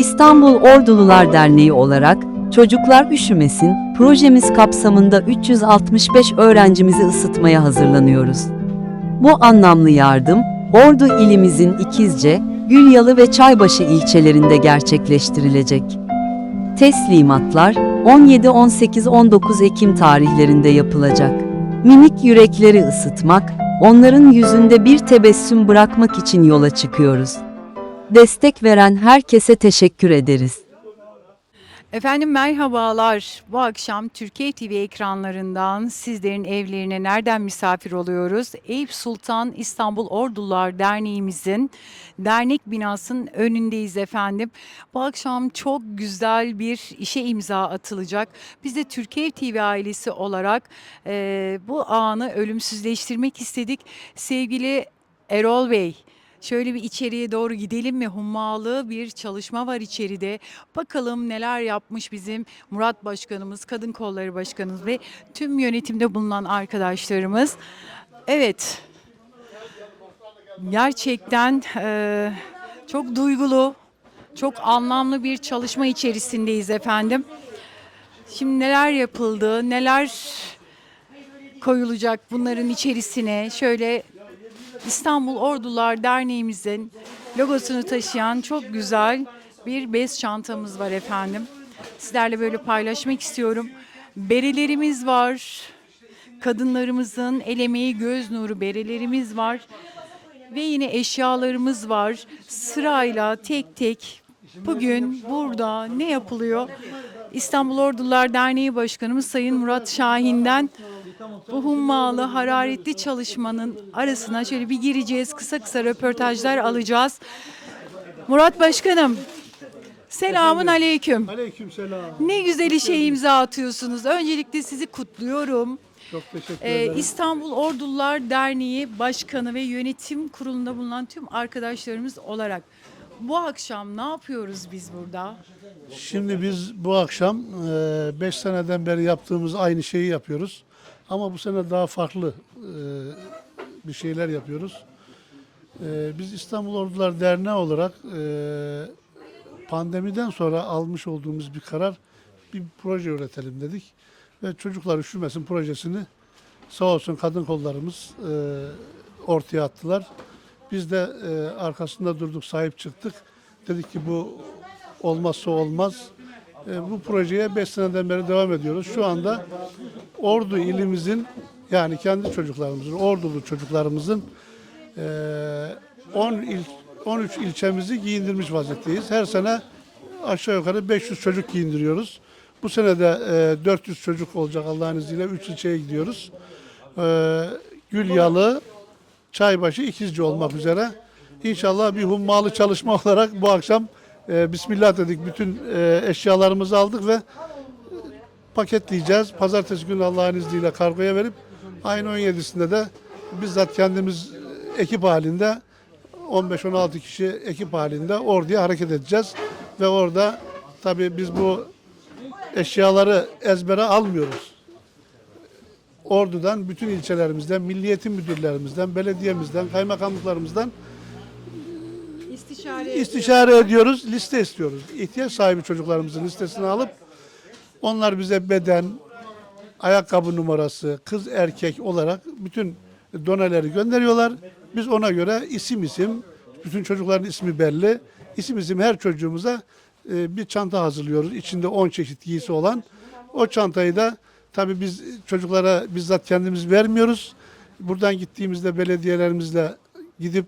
İstanbul Ordulular Derneği olarak Çocuklar Üşümesin projemiz kapsamında 365 öğrencimizi ısıtmaya hazırlanıyoruz. Bu anlamlı yardım, Ordu ilimizin İkizce, Gülyalı ve Çaybaşı ilçelerinde gerçekleştirilecek. Teslimatlar 17, 18, 19 Ekim tarihlerinde yapılacak. Minik yürekleri ısıtmak, onların yüzünde bir tebessüm bırakmak için yola çıkıyoruz. Destek veren herkese teşekkür ederiz. Efendim merhabalar. Bu akşam Türkiye TV ekranlarından sizlerin evlerine nereden misafir oluyoruz? Eyüp Sultan İstanbul Ordular Derneğimizin dernek binasının önündeyiz efendim. Bu akşam çok güzel bir işe imza atılacak. Biz de Türkiye TV ailesi olarak eee, bu anı ölümsüzleştirmek istedik. Sevgili Erol Bey, Şöyle bir içeriye doğru gidelim mi? Hummalı bir çalışma var içeride. Bakalım neler yapmış bizim Murat Başkanımız, Kadın Kolları Başkanımız ve tüm yönetimde bulunan arkadaşlarımız. Evet, gerçekten eee, çok duygulu, çok anlamlı bir çalışma içerisindeyiz efendim. Şimdi neler yapıldı, neler koyulacak bunların içerisine? Şöyle İstanbul Ordular Derneğimizin logosunu taşıyan çok güzel bir bez çantamız var efendim. Sizlerle böyle paylaşmak istiyorum. Berelerimiz var. Kadınlarımızın el emeği göz nuru berelerimiz var. Ve yine eşyalarımız var. Sırayla tek tek bugün burada ne yapılıyor? İstanbul Ordular Derneği Başkanımız Sayın Murat Şahin'den bu hummalı, hararetli çalışmanın arasına şöyle bir gireceğiz. Kısa kısa röportajlar alacağız. Murat Başkanım, selamun aleyküm. Aleykümselam. Ne güzel işe imza atıyorsunuz. Öncelikle sizi kutluyorum. Çok teşekkür Ee, ederim. İstanbul Ordular Derneği Başkanı ve Yönetim Kurulu'nda bulunan tüm arkadaşlarımız olarak bu akşam ne yapıyoruz biz burada? Şimdi biz bu akşam 5 seneden beri yaptığımız aynı şeyi yapıyoruz. Ama bu sene daha farklı e, bir şeyler yapıyoruz. E, Biz İstanbul Ordular Derneği olarak e, pandemiden sonra almış olduğumuz bir karar bir proje üretelim dedik. Ve çocuklar üşümesin projesini sağ olsun kadın kollarımız e, ortaya attılar. Biz de e, arkasında durduk, sahip çıktık. Dedik ki bu olmazsa olmaz. E, bu projeye 5 seneden beri devam ediyoruz. Şu anda Ordu ilimizin yani kendi çocuklarımızın, Ordulu çocuklarımızın e, 10 il, 13 ilçemizi giyindirmiş vaziyetteyiz. Her sene aşağı yukarı 500 çocuk giyindiriyoruz. Bu sene de e, 400 çocuk olacak Allah'ın izniyle. 3 ilçeye gidiyoruz. E, Gülyalı, Çaybaşı, İkizce olmak üzere. İnşallah bir hummalı çalışma olarak bu akşam e, Bismillah dedik. Bütün e, eşyalarımızı aldık ve paketleyeceğiz. Pazartesi günü Allah'ın izniyle kargoya verip ayın 17'sinde de bizzat kendimiz ekip halinde 15-16 kişi ekip halinde orduya hareket edeceğiz. Ve orada tabii biz bu eşyaları ezbere almıyoruz. Ordu'dan, bütün ilçelerimizden, milliyetin müdürlerimizden, belediyemizden, kaymakamlıklarımızdan İstişare istişare ediyoruz, liste istiyoruz. İhtiyaç sahibi çocuklarımızın listesini alıp onlar bize beden, ayakkabı numarası, kız erkek olarak bütün doneleri gönderiyorlar. Biz ona göre isim isim, bütün çocukların ismi belli. İsim isim her çocuğumuza e, bir çanta hazırlıyoruz. İçinde 10 çeşit giysi olan. O çantayı da tabii biz çocuklara bizzat kendimiz vermiyoruz. Buradan gittiğimizde belediyelerimizle gidip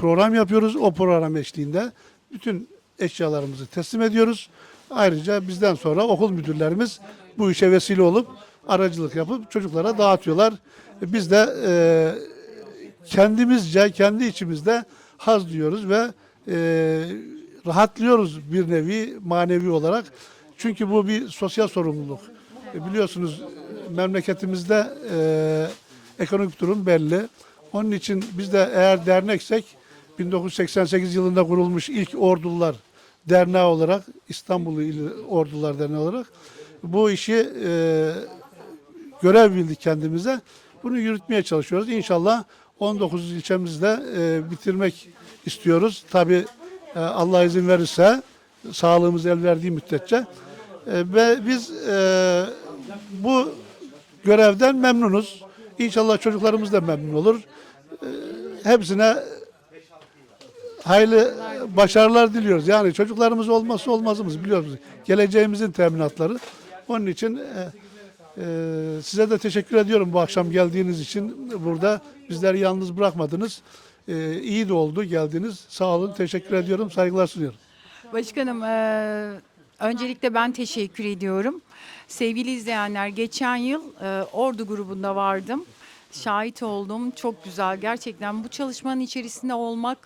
program yapıyoruz. O program eşliğinde bütün eşyalarımızı teslim ediyoruz. Ayrıca bizden sonra okul müdürlerimiz bu işe vesile olup aracılık yapıp çocuklara dağıtıyorlar. Biz de e, kendimizce, kendi içimizde haz duyuyoruz ve e, rahatlıyoruz bir nevi manevi olarak. Çünkü bu bir sosyal sorumluluk. E, biliyorsunuz memleketimizde e, ekonomik durum belli. Onun için biz de eğer derneksek 1988 yılında kurulmuş ilk ordular derneği olarak İstanbul Ordular Derneği olarak bu işi e, görev bildik kendimize. Bunu yürütmeye çalışıyoruz. İnşallah 19 ilçemizde e, bitirmek istiyoruz. Tabi Allah izin verirse Sağlığımız el verdiği müddetçe. E, ve biz e, bu görevden memnunuz. İnşallah çocuklarımız da memnun olur. E, hepsine hayırlı başarılar diliyoruz. Yani çocuklarımız olması olmazımız biliyoruz. Geleceğimizin teminatları. Onun için e, e, size de teşekkür ediyorum bu akşam geldiğiniz için. Burada bizleri yalnız bırakmadınız. E, iyi de oldu geldiniz. Sağ olun. Teşekkür ediyorum. Saygılar sunuyorum. Başkanım, eee, öncelikle ben teşekkür ediyorum. Sevgili izleyenler, geçen yıl eee, Ordu grubunda vardım. Şahit oldum. Çok güzel. Gerçekten bu çalışmanın içerisinde olmak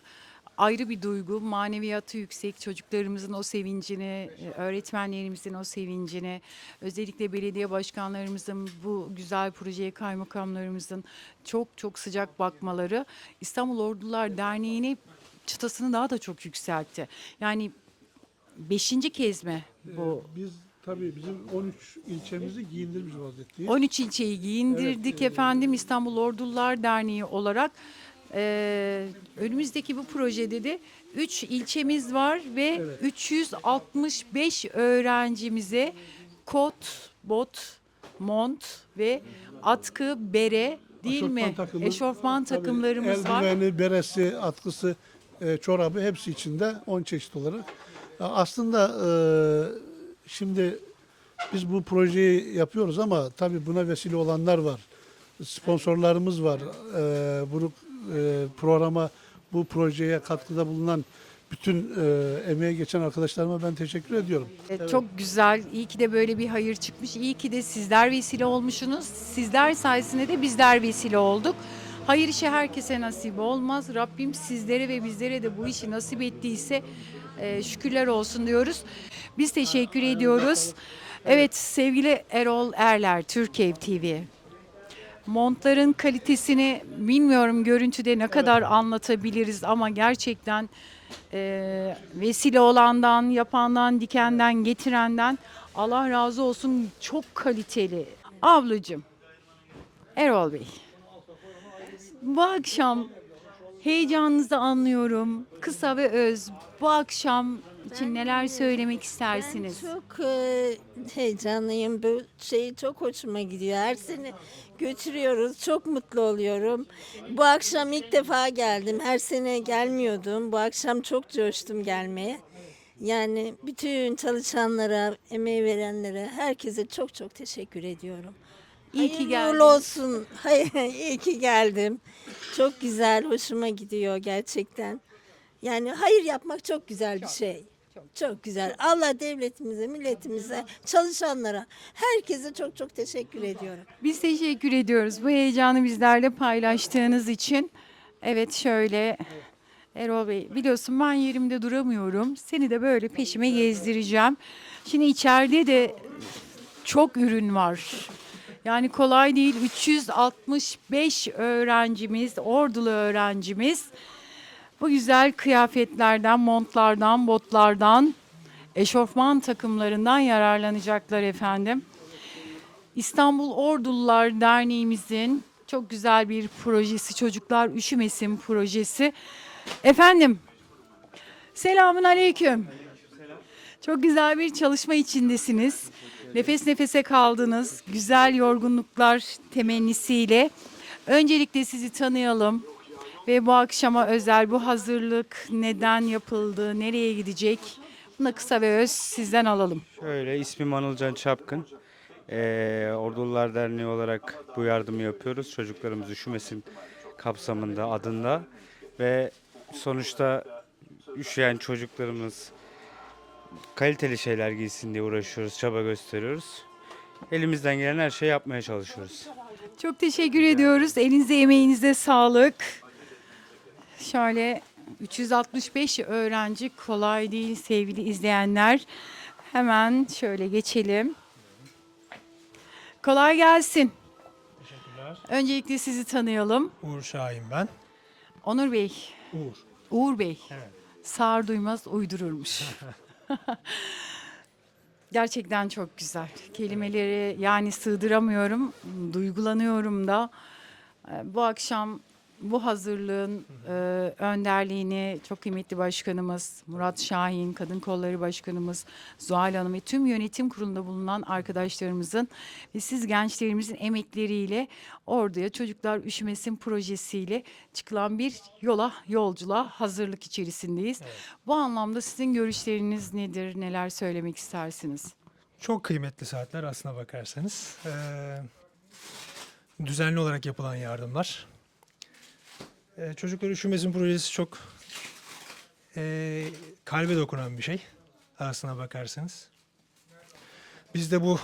ayrı bir duygu. Maneviyatı yüksek. Çocuklarımızın o sevincini, e, öğretmenlerimizin o sevincini, özellikle belediye başkanlarımızın bu güzel projeye kaymakamlarımızın çok çok sıcak bakmaları İstanbul Ordular Derneği'ni çıtasını daha da çok yükseltti. Yani beşinci kez mi bu? Biz tabii bizim 13 ilçemizi giyindirmiş vaziyetteyiz. 13 ilçeyi giyindirdik efendim İstanbul Ordular Derneği olarak. Ee, önümüzdeki bu projede de 3 ilçemiz var ve 365 öğrencimize kot, bot, mont ve atkı, bere değil mi? Eşofman takımı, Eşofman takımlarımız var. Eldiveni, beresi, atkısı, e, çorabı hepsi içinde 10 çeşit olarak. Ya Aslında e, şimdi biz bu projeyi yapıyoruz ama tabii buna vesile olanlar var. Sponsorlarımız var. E, bunu e, programa, bu projeye katkıda bulunan bütün e, emeğe geçen arkadaşlarıma ben teşekkür ediyorum. Evet, Çok güzel. İyi ki de böyle bir hayır çıkmış. İyi ki de sizler vesile olmuşsunuz. Sizler sayesinde de bizler vesile olduk. Hayır işi herkese nasip olmaz. Rabbim sizlere ve bizlere de bu işi nasip ettiyse e, şükürler olsun diyoruz. Biz teşekkür ediyoruz. Evet sevgili Erol Erler, Türkiye TV. Montların kalitesini bilmiyorum görüntüde ne kadar anlatabiliriz ama gerçekten e, vesile olandan, yapandan, dikenden, getirenden Allah razı olsun çok kaliteli. Ablacığım, Erol Bey, bu akşam heyecanınızı anlıyorum. Kısa ve öz. Bu akşam için neler söylemek istersiniz? Ben çok e, heyecanlıyım. Bu şey çok hoşuma gidiyor. Her sene götürüyoruz. Çok mutlu oluyorum. Bu akşam ilk defa geldim. Her sene gelmiyordum. Bu akşam çok coştum gelmeye. Yani bütün çalışanlara, emeği verenlere, herkese çok çok teşekkür ediyorum. İyi ki Hayırlı uğurlu olsun. Hayır, iyi ki geldim. Çok güzel, hoşuma gidiyor gerçekten. Yani hayır yapmak çok güzel bir şey. Çok güzel. Allah devletimize, milletimize, çalışanlara, herkese çok çok teşekkür ediyorum. Biz teşekkür ediyoruz bu heyecanı bizlerle paylaştığınız için. Evet şöyle Erol Bey biliyorsun ben yerimde duramıyorum. Seni de böyle peşime gezdireceğim. Şimdi içeride de çok ürün var. Yani kolay değil 365 öğrencimiz, ordulu öğrencimiz bu güzel kıyafetlerden, montlardan, botlardan, eşofman takımlarından yararlanacaklar efendim. İstanbul Ordulular Derneğimizin çok güzel bir projesi, Çocuklar Üşümesin projesi. Efendim, selamun aleyküm. Çok güzel bir çalışma içindesiniz. Nefes nefese kaldınız. Güzel yorgunluklar temennisiyle. Öncelikle sizi tanıyalım. Ve bu akşama özel bu hazırlık neden yapıldı, nereye gidecek? Bunu kısa ve öz sizden alalım. Şöyle ismim Anılcan Çapkın. Ee, Ordulular Derneği olarak bu yardımı yapıyoruz. Çocuklarımız üşümesin kapsamında adında. Ve sonuçta üşüyen çocuklarımız kaliteli şeyler giysin diye uğraşıyoruz, çaba gösteriyoruz. Elimizden gelen her şeyi yapmaya çalışıyoruz. Çok teşekkür ediyoruz. Elinize emeğinize sağlık. Şöyle 365 öğrenci kolay değil sevgili izleyenler. Hemen şöyle geçelim. Kolay gelsin. Teşekkürler. Öncelikle sizi tanıyalım. Uğur Şahin ben. Onur Bey, Uğur. Uğur Bey. Evet. Sağır duymaz uydururmuş. Gerçekten çok güzel. Kelimeleri yani sığdıramıyorum, duygulanıyorum da. Ee, Bu akşam bu hazırlığın e, önderliğini çok kıymetli başkanımız Murat Şahin, Kadın Kolları Başkanımız Zuhal Hanım ve tüm yönetim kurulunda bulunan arkadaşlarımızın ve siz gençlerimizin emekleriyle orduya çocuklar üşümesin projesiyle çıkılan bir yola, yolculuğa hazırlık içerisindeyiz. Bu anlamda sizin görüşleriniz nedir, neler söylemek istersiniz? Çok kıymetli saatler aslına bakarsanız. Ee, düzenli olarak yapılan yardımlar. Ee, Çocuklar Üşümesin projesi çok ee, kalbe dokunan bir şey aslına bakarsanız. Biz de bu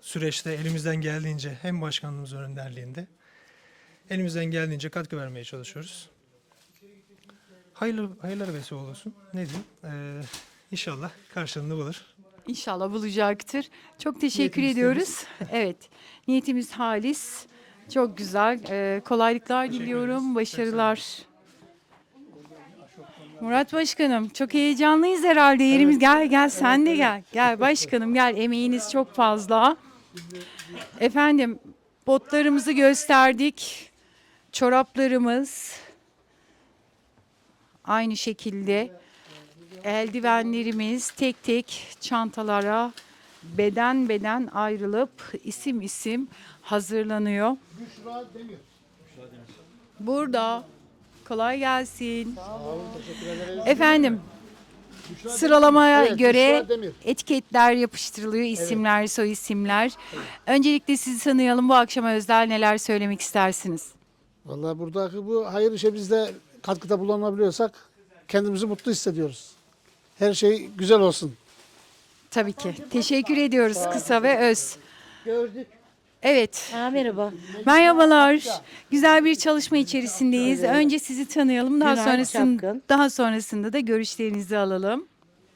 süreçte elimizden geldiğince hem başkanlığımızın önderliğinde elimizden geldiğince katkı vermeye çalışıyoruz. Hayırlı, hayırlara vesile olsun. Ne diyeyim? Ee, inşallah karşılığını bulur. İnşallah bulacaktır. Çok teşekkür Niyetimiz ediyoruz. evet, niyetimiz halis. Çok güzel. Ee, kolaylıklar diliyorum, başarılar. Murat Başkanım, çok heyecanlıyız herhalde. Yerimiz gel gel sen de gel. Gel başkanım gel. Emeğiniz çok fazla. Efendim, botlarımızı gösterdik. Çoraplarımız aynı şekilde eldivenlerimiz tek tek çantalara beden beden ayrılıp isim isim hazırlanıyor. Burada kolay gelsin. Efendim sıralamaya göre etiketler yapıştırılıyor isimler soy isimler. Öncelikle sizi tanıyalım bu akşama özel neler söylemek istersiniz? Vallahi buradaki bu hayır işe biz de katkıda bulunabiliyorsak kendimizi mutlu hissediyoruz. Her şey güzel olsun. Tabii ki. Teşekkür ediyoruz kısa ve öz. Gördük. Evet. Ha, merhaba. Merhabalar. Güzel bir çalışma içerisindeyiz. Önce sizi tanıyalım. Daha sonrasında Çapkın. daha sonrasında da görüşlerinizi alalım.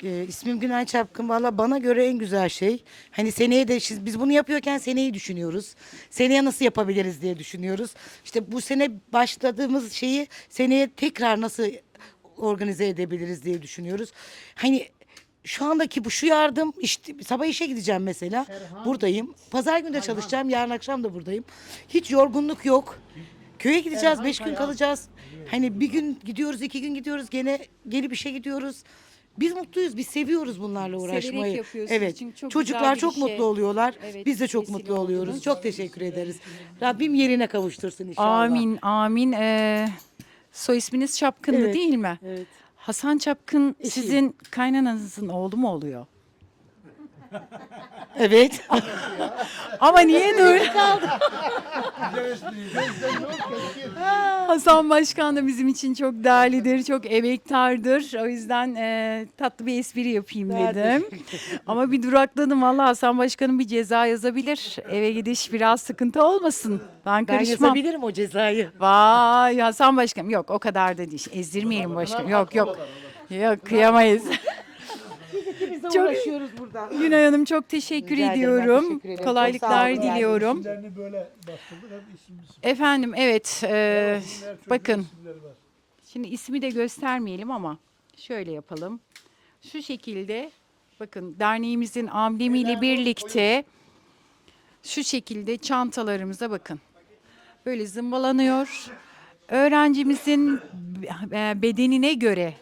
Ee, ismim Günay Çapkın. Valla bana göre en güzel şey. Hani seneye de şiz- biz bunu yapıyorken seneyi düşünüyoruz. Seneye nasıl yapabiliriz diye düşünüyoruz. İşte bu sene başladığımız şeyi seneye tekrar nasıl organize edebiliriz diye düşünüyoruz. Hani şu andaki bu şu yardım işte sabah işe gideceğim mesela. Buradayım. Pazar günü de çalışacağım. Yarın akşam da buradayım. Hiç yorgunluk yok. Köye gideceğiz. Beş gün kalacağız. Hani bir gün gidiyoruz, iki gün gidiyoruz. Gene gelip işe gidiyoruz. Biz mutluyuz. Biz seviyoruz bunlarla uğraşmayı. yapıyorsunuz. Evet. Çünkü çok Çocuklar bir çok işe, mutlu oluyorlar. evet, Biz de çok vesile mutlu oluyoruz. oldunuz. Çok teşekkür ederiz. Rabbim yerine kavuştursun inşallah. Amin, amin. Ee, soy isminiz Çapkın'dı Evet, değil mi? Evet. Hasan Çapkın Eşiyim. sizin kaynananızın oğlu mu oluyor? Evet. Ama niye böyle kaldı? Hasan Başkan da bizim için çok değerlidir, çok emektardır. O yüzden e, tatlı bir espri yapayım dedim. Ama bir durakladım. Valla Hasan Başkan'ın bir ceza yazabilir. Eve gidiş biraz sıkıntı olmasın. Ben Ben karışmam. yazabilirim o cezayı. Vay Hasan Başkanım. Yok o kadar da değil. Ezdirmeyelim başkanım. Yok yok. Yok kıyamayız. De Çok- uğraşıyoruz burada. Günay Hanım çok teşekkür Rica ediyorum. teşekkür ederim. Kolaylıklar olun, diliyorum. İsimlerini böyle bastırdık hem. Efendim evet. e, bakın. Şimdi ismi de göstermeyelim ama şöyle yapalım. Şu şekilde bakın derneğimizin amblemiyle birlikte şu şekilde çantalarımıza bakın. Böyle zımbalanıyor. Öğrencimizin e, bedenine göre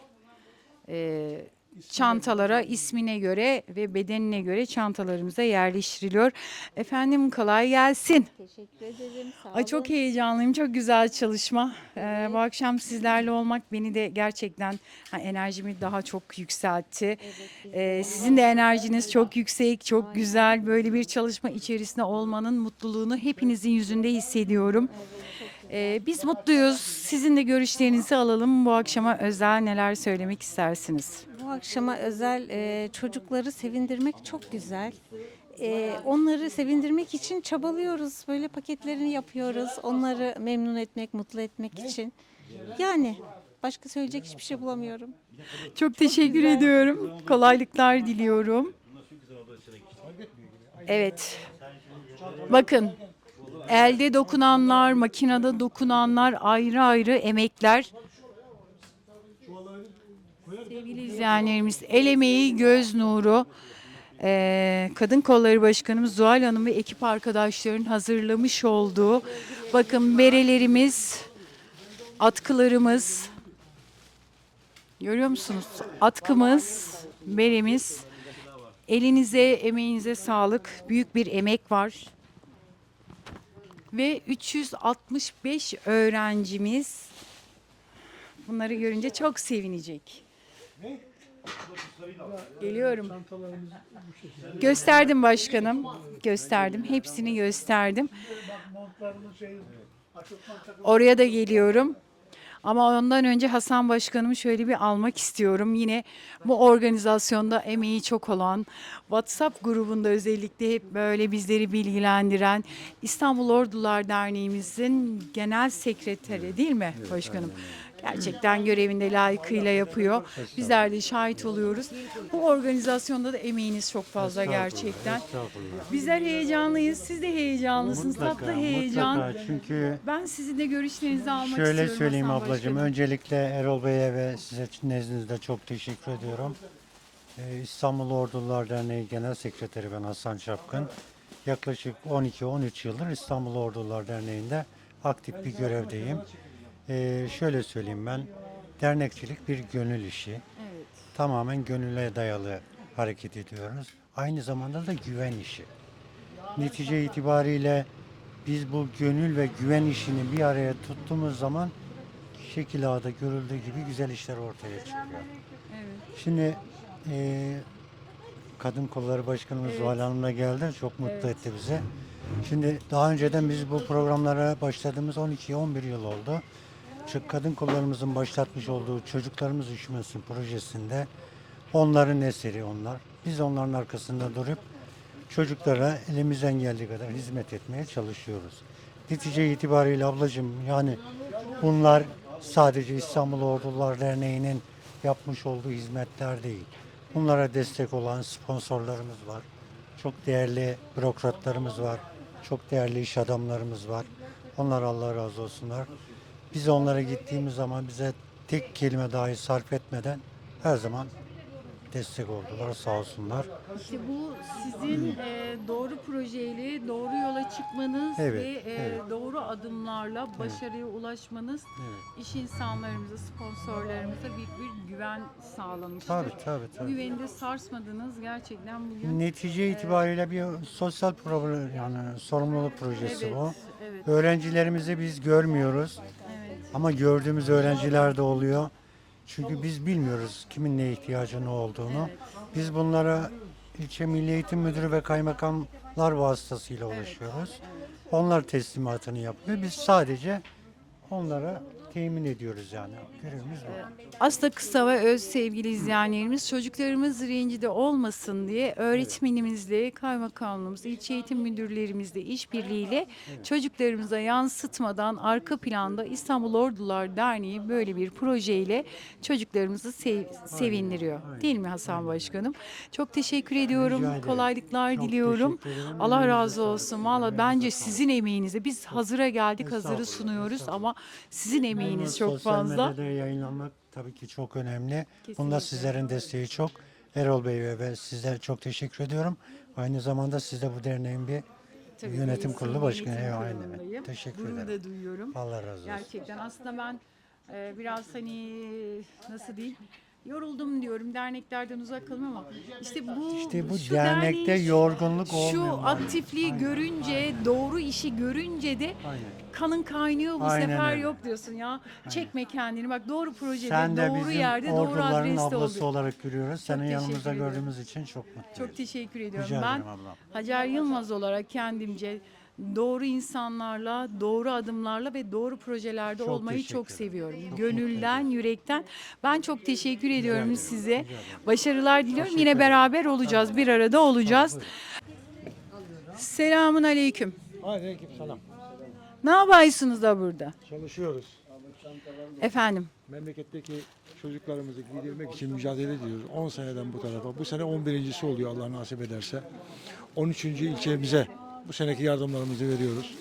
e, çantalara, ismine göre ve bedenine göre çantalarımıza yerleştiriliyor. Efendim kolay gelsin. Teşekkür ederim. Sağ Ay çok olun. heyecanlıyım. Çok güzel çalışma. Ee, bu akşam sizlerle olmak beni de gerçekten ha, enerjimi daha çok yükseltti. Ee, sizin de enerjiniz çok yüksek, çok güzel. Böyle bir çalışma içerisinde olmanın mutluluğunu hepinizin yüzünde hissediyorum. Ee, biz mutluyuz. Sizin de görüşlerinizi alalım. Bu akşama özel neler söylemek istersiniz? Bu akşama özel e, çocukları sevindirmek çok güzel. E, onları sevindirmek için çabalıyoruz. Böyle paketlerini yapıyoruz. Onları memnun etmek, mutlu etmek için. Yani başka söyleyecek hiçbir şey bulamıyorum. Çok teşekkür ediyorum. Kolaylıklar diliyorum. Evet. Bakın. Elde dokunanlar, makinede dokunanlar ayrı ayrı emekler. Sevgili izleyenlerimiz el emeği göz nuru. Ee, Kadın Kolları Başkanımız Zuhal Hanım ve ekip arkadaşlarının hazırlamış olduğu bakın berelerimiz atkılarımız. Görüyor musunuz? Atkımız, beremiz. Elinize, emeğinize sağlık. Büyük bir emek var. Ve 365 öğrencimiz bunları görünce çok sevinecek. Geliyorum. Gösterdim başkanım. Gösterdim. Hepsini gösterdim. Oraya da geliyorum. Ama ondan önce Hasan Başkanımı şöyle bir almak istiyorum. Yine bu organizasyonda emeği çok olan, WhatsApp grubunda özellikle hep böyle bizleri bilgilendiren İstanbul Ordular Derneğimizin genel sekreteri değil mi başkanım? Gerçekten görevinde layıkıyla yapıyor. Bizler de şahit oluyoruz. Bu organizasyonda da emeğiniz çok fazla gerçekten. Bizler heyecanlıyız. Siz de heyecanlısınız. Tatlı heyecan. mutlaka. Çünkü Ben sizin de görüşlerinizi almak şöyle istiyorum. söyleyeyim Hasan ablacığım. Başkanım. Öncelikle Erol Bey'e ve size nezdinizde çok teşekkür ediyorum. Ee, İstanbul Ordular Derneği Genel Sekreteri ben Hasan Çapkın. Yaklaşık 12-13 yıldır İstanbul Ordular Derneği'nde aktif bir görevdeyim. Ee, şöyle söyleyeyim ben, dernekçilik bir gönül işi. Tamamen gönüle dayalı hareket ediyoruz. Aynı zamanda da güven işi. Netice itibariyle biz bu gönül ve güven işini bir araya tuttuğumuz zaman şekil ağda görüldüğü gibi güzel işler ortaya çıkıyor. Şimdi eee, Kadın Kolları Başkanımız Zuhal Hanım da geldi. Çok mutlu etti bizi. Şimdi daha önceden biz bu programlara başladığımız 12-11 yıl oldu. Kadın kollarımızın başlatmış olduğu Çocuklarımız Üşümesin projesinde onların eseri onlar. Biz onların arkasında durup çocuklara elimizden geldiği kadar hizmet etmeye çalışıyoruz. Netice itibariyle ablacığım yani bunlar sadece İstanbul Ordular Derneği'nin yapmış olduğu hizmetler değil. Bunlara destek olan sponsorlarımız var. Çok değerli bürokratlarımız var. Çok değerli iş adamlarımız var. Onlar Allah razı olsunlar. Biz onlara gittiğimiz zaman bize tek kelime dahi sarf etmeden her zaman destek oldular sağ olsunlar. İşte bu sizin e, doğru projeyle doğru yola çıkmanız Evet, ve e, evet. doğru adımlarla başarıya ulaşmanız iş insanlarımıza, sponsorlarımıza büyük bir güven sağlamıştır. Tabii tabii Bu tabii. güveni de sarsmadınız gerçekten bugün. Netice itibariyle bir sosyal problem yani sorumluluk projesi Evet, bu. evet, Öğrencilerimizi biz görmüyoruz evet. Ama gördüğümüz öğrenciler de oluyor. Çünkü biz bilmiyoruz kimin ne ihtiyacı ne olduğunu. Biz bunlara ilçe Milli Eğitim Müdürü ve kaymakamlar vasıtasıyla ulaşıyoruz. Onlar teslimatını yapıyor. Biz sadece onlara temin ediyoruz yani. Görevimiz bu. Aslında kısa ve öz sevgili izleyenlerimiz çocuklarımız rencide olmasın diye öğretmenimizle, kaymakamlığımız, ilçe eğitim müdürlerimizle işbirliğiyle çocuklarımıza yansıtmadan arka planda İstanbul Ordular Derneği böyle bir projeyle çocuklarımızı sev- sevindiriyor. Değil mi Hasan Başkanım? Çok teşekkür ediyorum. ederim. Kolaylıklar Çok diliyorum. teşekkür ederim. Allah razı olsun. Valla bence sizin emeğinize biz hazıra geldik, hazırı Estağfurullah, sunuyoruz ama sizin emeğiniz Bunu çok sosyal fazla. medyada yayınlanmak tabii ki çok önemli. Bunda sizlerin desteği çok. Erol Bey ve ben sizlere çok teşekkür ediyorum. Aynı zamanda siz de bu derneğin bir Tabii yönetim ki kurulu başkanı. yönetim Evet, aynen. kurulundayım. Teşekkür Gurur ederim. da duyuyorum. Allah razı olsun. Gerçekten aslında ben e, biraz hani nasıl diyeyim yoruldum diyorum derneklerden uzak kalım ama işte bu İşte bu şu dernekte derneğin şu- yorgunluk şu olmuyor. aktifliği görünce doğru işi görünce de Aynen. kanın kaynıyor bu Aynen sefer öyle. yok diyorsun ya çekme kendini bak doğru projede Sen de doğru bizim yerde doğru adreste ablası oluyor. olarak görüyoruz. Senin yanımızda gördüğümüz için çok mutluyuz. Çok teşekkür ediyorum. Rica ben ablam. Hacer Yılmaz olarak kendimce doğru insanlarla, doğru adımlarla ve doğru projelerde Çok olmayı çok seviyorum. Çok Gönülden, yürekten. Ben çok teşekkür ediyorum ederim, size. rica ederim. Başarılar diliyorum. Teşekkür Yine beraber olacağız. Bir arada olacağız. Selamun aleyküm. Aleyküm selam. Ne yapıyorsunuz da burada? Çalışıyoruz. Efendim. Memleketteki çocuklarımızı giydirmek için mücadele ediyoruz. 10 seneden bu tarafa. Bu sene 11.si oluyor Allah nasip ederse. 13. ilçemize bu seneki yardımlarımızı veriyoruz.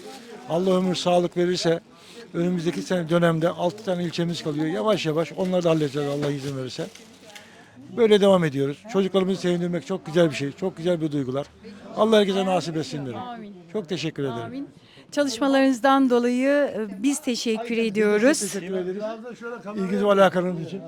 Allah ömür sağlık verirse önümüzdeki sene dönemde 6 tane ilçemiz kalıyor. Yavaş yavaş onları da halledeceğiz Allah izin verirse. Böyle devam ediyoruz. Çocuklarımızı sevindirmek çok güzel bir şey. Çok güzel bir duygular. Allah herkese nasip etsin derim. Amin. Çok teşekkür ederim. Amin. Çalışmalarınızdan dolayı e, biz teşekkür ediyoruz. Teşekkür ederiz. İlginiz ve alakanız için.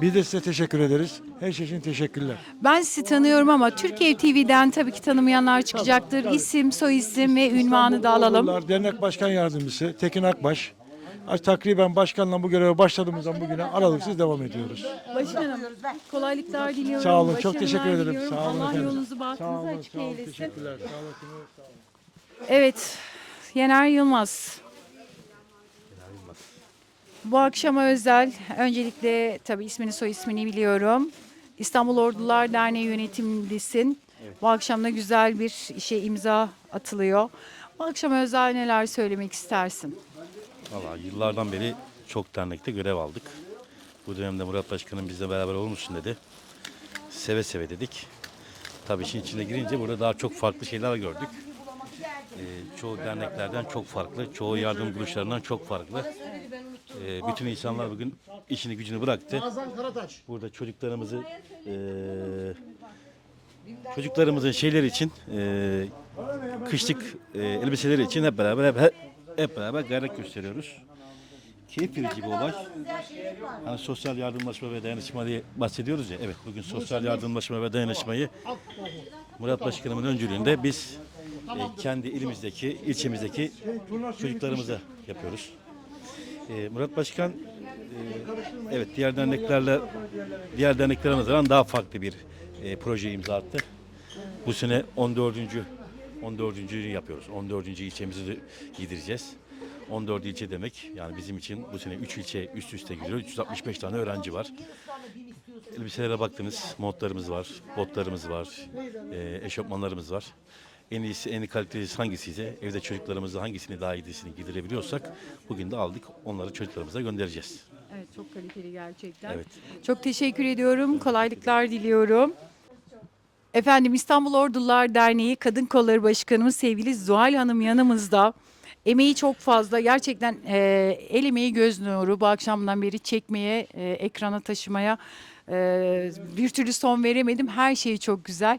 Biz de size teşekkür ederiz. Her şey için teşekkürler. Ben sizi tanıyorum ama Türkiye TV'den tabii ki tanımayanlar çıkacaktır. İsim, soyisim ve ünvanı da alalım. Oğullar Dernek Başkan Yardımcısı Tekin Akbaş. Takriben başkanla bu göreve başladığımızdan bugüne aralıksız devam ediyoruz. Başkanım kolaylıklar diliyorum. Sağ olun, çok başarılar teşekkür ederim. diliyorum. Sağ olun Allah efendim. yolunuzu Sağ bahtınızı olun, açık sağ olun. eylesin. Teşekkürler. Sağ olasınız. Evet, Yener Yılmaz. Bu akşama özel, öncelikle tabii ismini soy ismini biliyorum. İstanbul Ordular Derneği yönetimlisin. Bu akşam da güzel bir işe imza atılıyor. Bu akşama özel neler söylemek istersin? Valla yıllardan beri çok dernekte görev aldık. Bu dönemde Murat Başkanım bizle beraber olmuşsun dedi. Seve seve dedik. Tabii işin içine girince burada daha çok farklı şeyler gördük. Ee, çoğu derneklerden çok farklı, çoğu yardım kuruluşlarından çok farklı. Ee, bütün insanlar bugün işini gücünü bıraktı. Burada çocuklarımızı eee, çocuklarımızın şeyleri için eee, kışlık eee, elbiseleri için hep beraber hep, hep beraber gayret gösteriyoruz. Keyif verici bir olay. Hani sosyal yardımlaşma ve dayanışma diye bahsediyoruz ya. Evet bugün sosyal yardımlaşma ve dayanışmayı Murat Başkanımın öncülüğünde biz e, kendi ilimizdeki, ilçemizdeki çocuklarımıza yapıyoruz. E, Murat Başkan e, evet diğer derneklerle diğer derneklerine nazaran daha farklı bir e, proje imza attı. Bu sene 14. 14. yapıyoruz. 14. ilçemizi giydireceğiz. 14 ilçe demek yani bizim için bu sene 3 ilçe üst üste giriyor. 365 tane öğrenci var. Elbiselere baktınız, montlarımız var, botlarımız var, e, eşofmanlarımız var. En iyisi, en kalitelisi hangisiyse, evde çocuklarımızı hangisini daha iyisini giderebiliyorsak bugün de aldık, onları çocuklarımıza göndereceğiz. Evet çok kaliteli gerçekten. Evet. Çok teşekkür ediyorum. Kolaylıklar diliyorum. Efendim İstanbul Ordular Derneği Kadın Kolları Başkanımız sevgili Zuhal Hanım yanımızda. Emeği çok fazla. Gerçekten e, el emeği göz nuru. Bu akşamdan beri çekmeye, e, ekrana taşımaya e, bir türlü son veremedim. Her şey çok güzel.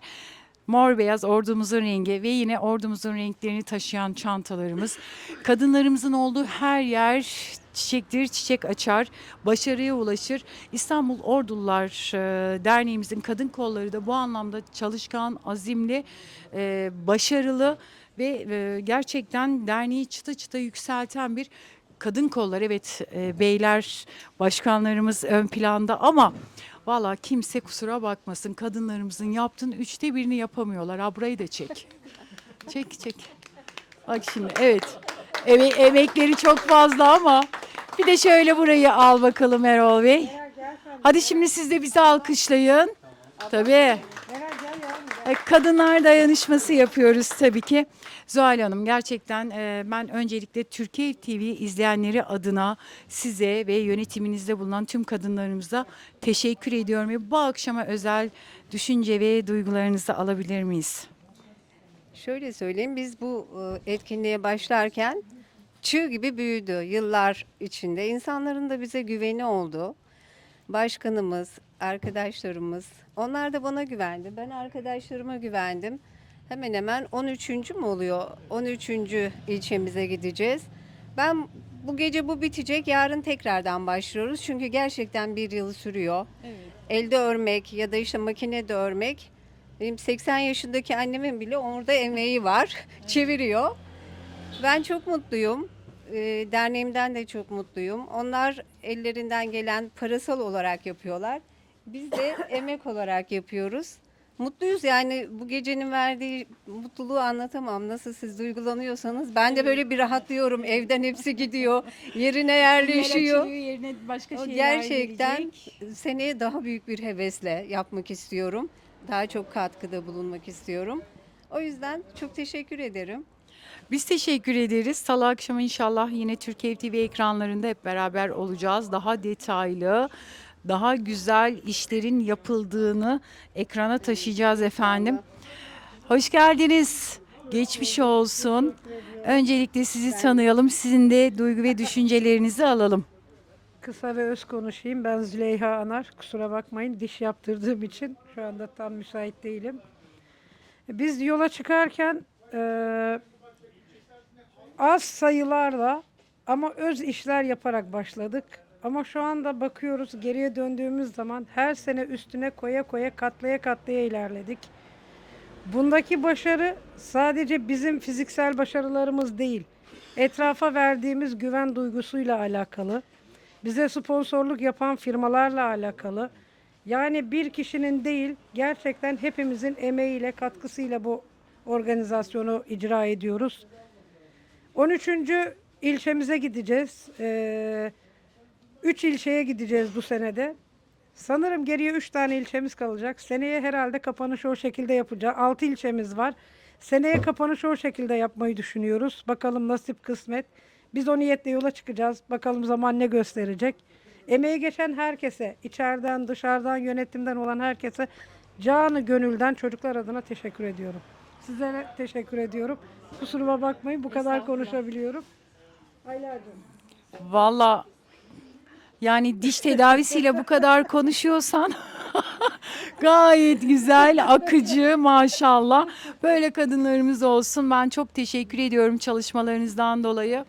Mor beyaz ordumuzun rengi ve yine ordumuzun renklerini taşıyan çantalarımız. Kadınlarımızın olduğu her yer çiçektir, çiçek açar, başarıya ulaşır. İstanbul Ordular e, Derneğimizin kadın kolları da bu anlamda çalışkan, azimli, e, başarılı ve e, gerçekten derneği çıta çıta yükselten bir kadın kolları. Evet beyler başkanlarımız ön planda ama valla kimse kusura bakmasın kadınlarımızın yaptığın üçte birini yapamıyorlar. Ha burayı da çek. Çek çek. Bak şimdi evet. Eme emekleri çok fazla ama bir de şöyle burayı al bakalım Erol Bey. Hadi şimdi siz de bizi alkışlayın. Tabii. E, Kadınlar dayanışması yapıyoruz tabii ki. Zuhal Hanım gerçekten e, ben öncelikle Türkiye TV izleyenleri adına size ve yönetiminizde bulunan tüm kadınlarımıza teşekkür ediyorum. Bu akşama özel düşünce ve duygularınızı alabilir miyiz? Şöyle söyleyeyim biz bu e, etkinliğe başlarken çığ gibi büyüdü yıllar içinde. İnsanların da bize güveni oldu. Başkanımız, arkadaşlarımız onlar da bana güvendi. Ben arkadaşlarıma güvendim. Hemen hemen 13. mü oluyor? 13. ilçemize gideceğiz. Ben bu gece bu bitecek. Yarın tekrardan başlıyoruz. Çünkü gerçekten bir yıl sürüyor. Elde örmek ya da işte makinede örmek benim 80 yaşındaki annemin bile orada emeği var. Çeviriyor. Ben çok mutluyum. Ee, derneğimden de çok mutluyum. Onlar ellerinden gelen parasal olarak yapıyorlar. Biz de emek olarak yapıyoruz. Mutluyuz yani bu gecenin verdiği mutluluğu anlatamam. Nasıl siz duygulanıyorsanız ben de böyle bir rahatlıyorum. Evden hepsi gidiyor. Yerine yerleşiyor. yerine başka O gerçekten seneye daha büyük bir hevesle yapmak istiyorum. Daha çok katkıda bulunmak istiyorum. O yüzden çok teşekkür ederim. Biz teşekkür ederiz. Salı akşamı inşallah yine Türkiye TV ekranlarında hep beraber olacağız. Daha detaylı, daha güzel işlerin yapıldığını ekrana taşıyacağız efendim. Hoş geldiniz. Geçmiş olsun. Öncelikle sizi tanıyalım. Sizin de duygu ve düşüncelerinizi alalım. Kısa ve öz konuşayım. Ben Züleyha Anar. Kusura bakmayın diş yaptırdığım için şu anda tam müsait değilim. Biz yola çıkarken eee, az sayılarla ama öz işler yaparak başladık. Ama şu anda bakıyoruz geriye döndüğümüz zaman her sene üstüne koya koya katlaya katlaya ilerledik. Bundaki başarı sadece bizim fiziksel başarılarımız değil. Etrafa verdiğimiz güven duygusuyla alakalı. Bize sponsorluk yapan firmalarla alakalı. Yani bir kişinin değil, gerçekten hepimizin emeğiyle, katkısıyla bu organizasyonu icra ediyoruz. 13. ilçemize gideceğiz. 3 ilçeye gideceğiz bu senede. Sanırım geriye 3 tane ilçemiz kalacak. Seneye herhalde kapanışı o şekilde yapacağız. 6 ilçemiz var. Seneye kapanışı o şekilde yapmayı düşünüyoruz. Bakalım nasip kısmet. Biz o niyetle yola çıkacağız. Bakalım zaman ne gösterecek. Emeği geçen herkese, içeriden, dışarıdan, yönetimden olan herkese canı gönülden çocuklar adına teşekkür ediyorum. Sizlere teşekkür ediyorum. Kusuruma bakmayın bu kadar konuşabiliyorum. Aylacığım. Valla yani diş tedavisiyle bu kadar konuşuyorsan gayet güzel, akıcı maşallah. Böyle kadınlarımız olsun. Ben çok teşekkür ediyorum çalışmalarınızdan dolayı.